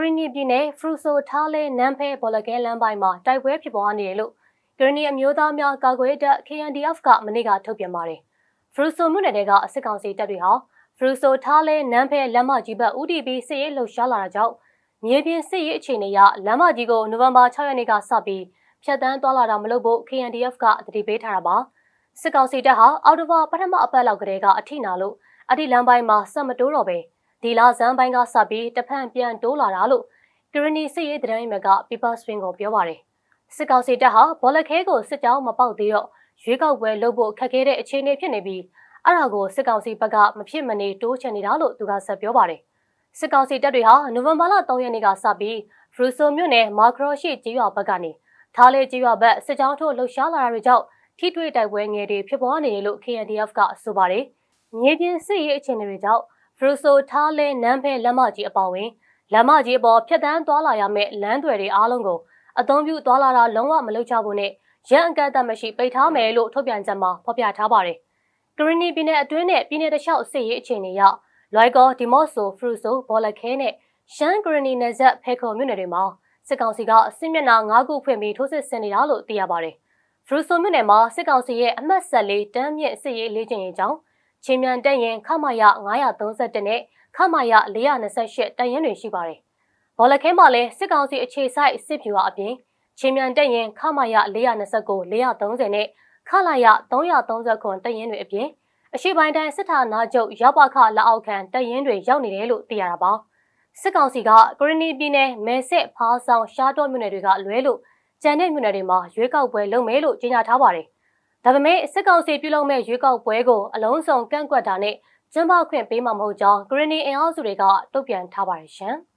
ရီနီပြည်နယ်ဖရူဆိုထားလဲနမ်ဖဲဘော်လကဲလမ်းပိုင်းမှာတိုက်ပွဲဖြစ်ပွားနေတယ်လို့ကရီနီအမျိုးသားများကာကွယ်တပ် KNDF ကမနေ့ကထုတ်ပြန်ပါတယ်။ဖရူဆိုမြို့နယ်ကစစ်ကောင်စီတပ်တွေဟာဖရူဆိုထားလဲနမ်ဖဲလမ်းမကြီးဘက် UDP စစ်ရေးလှုပ်ရှားလာတာကြောင့်မြေပြင်စစ်ရေးအခြေအနေအရလမ်းမကြီးကိုနိုဝင်ဘာ6ရက်နေ့ကစပြီးဖြတ်တန်းသွားလာတာမလုပ်ဖို့ KNDF ကတတိပေးထားတာပါ။စစ်ကောင်စီတပ်ဟာအော်တိုဘာပထမအပတ်လောက်ကတည်းကအထိနာလို့အဒီလမ်းပိုင်းမှာဆက်မတိုးတော့ပဲ ဒီလဇန်ပိုင်းကစပြီးတဖန်ပြန်တိုးလာတာလို့ကရနီစစ်ရေးတတိုင်းမြက People Swing ကိုပြောပါတယ်စစ်ကောင်စီတပ်ဟာဘောလခဲကိုစစ်ကြောင်းမပေါက်သေးတော့ရွေးကောက်ပွဲလုပ်ဖို့ခက်ခဲတဲ့အခြေအနေဖြစ်နေပြီးအဲ့ဒါကိုစစ်ကောင်စီဘက်ကမဖြစ်မနေတိုးချင်နေတာလို့သူကဆက်ပြောပါတယ်စစ်ကောင်စီတပ်တွေဟာနိုဝင်ဘာလ3ရက်နေ့ကစပြီးဖရူဆိုမြို့နယ်မာခရောရှိကျေးရွာဘက်ကနေထားလေကျေးရွာဘက်စစ်ကြောင်းထိုးလှုပ်ရှားလာတာတွေကြောင့်ထိတွေ့တိုက်ပွဲငယ်တွေဖြစ်ပေါ်နေတယ်လို့ KNDF ကဆိုပါတယ်မြေပြင်စစ်ရေးအခြေအနေတွေကြောင့် ဖရူဆိုထားလဲနမ်းဖဲလက်မကြီးအပေါဝင်လမ်းမကြီးပေါ်ဖြတ်တန်းသွားလာရမယ့်လမ်းတွေတွေအားလုံးကိုအသုံးပြုသွားလာတာလုံးဝမလုပ်ကြဘူးနဲ့ရန်အကန့်အသတ်မရှိပိတ်ထားမယ်လို့ထုတ်ပြန်ချက်မှာဖော်ပြထားပါတယ်။ကရီနီပြည်နယ်အတွင်းနဲ့ပြည်နယ်တခြားအစစ်ရေးအခြေအနေအရလွိုင်ကော်ဒီမော့ဆိုဖရူဆိုဘောလခဲနဲ့ရှမ်းကရီနီနယ်ဇက်ဖဲခုံမြို့နယ်တွေမှာစစ်ကောင်စီကအစစ်မျက်နှာ၅ခုဖွင့်ပြီးထိုးစစ်ဆင်နေတာလို့သိရပါတယ်။ဖရူဆိုမြို့နယ်မှာစစ်ကောင်စီရဲ့အမှတ်ဆက်လေးတန်းမြင့်စစ်ရေးလေ့ကျင့်ရေးကြောင်း ချင်းမြန်တက်ရင်ခမရ931နဲ့ခမာယ428တန်ရင်တွေရှိပါတယ်။ဘောလခဲမှာလည်းစစ်ကောင်စီအခြေစိုက်စစ်ဖြူအပြင်ချင်းမြန်တက်ရင်ခမာယ429 430နဲ့ခလာယ330ခွန်တရင်တွေအပြင်အရှိပိုင်းတိုင်းစစ်ဌာနချုပ်ရောက်ပါခလက်အောက်ခံတရင်တွေရောက်နေတယ်လို့သိရတာပါ။စစ်ကောင်စီကကရနီပြည်နယ်မဲဆက်ဖားဆောင်ရှားတော်မြို့နယ်တွေကလွဲလို့ကျန်တဲ့မြို့နယ်တွေမှာရွေးကောက်ပွဲလုပ်မယ်လို့ကြေညာထားပါတယ်။ ဒါပေမဲ့စစ်ကောင်စီပြုလုပ်မဲ့ရွေးကောက်ပွဲကိုအလုံးစုံကန့်ကွက်တာနဲ့ကျင်းပခွင့်ပေးမှာမဟုတ်ကြောင်းဂရနီအင်အားစုတွေကတုံ့ပြန်ထားပါတယ်ရှင်။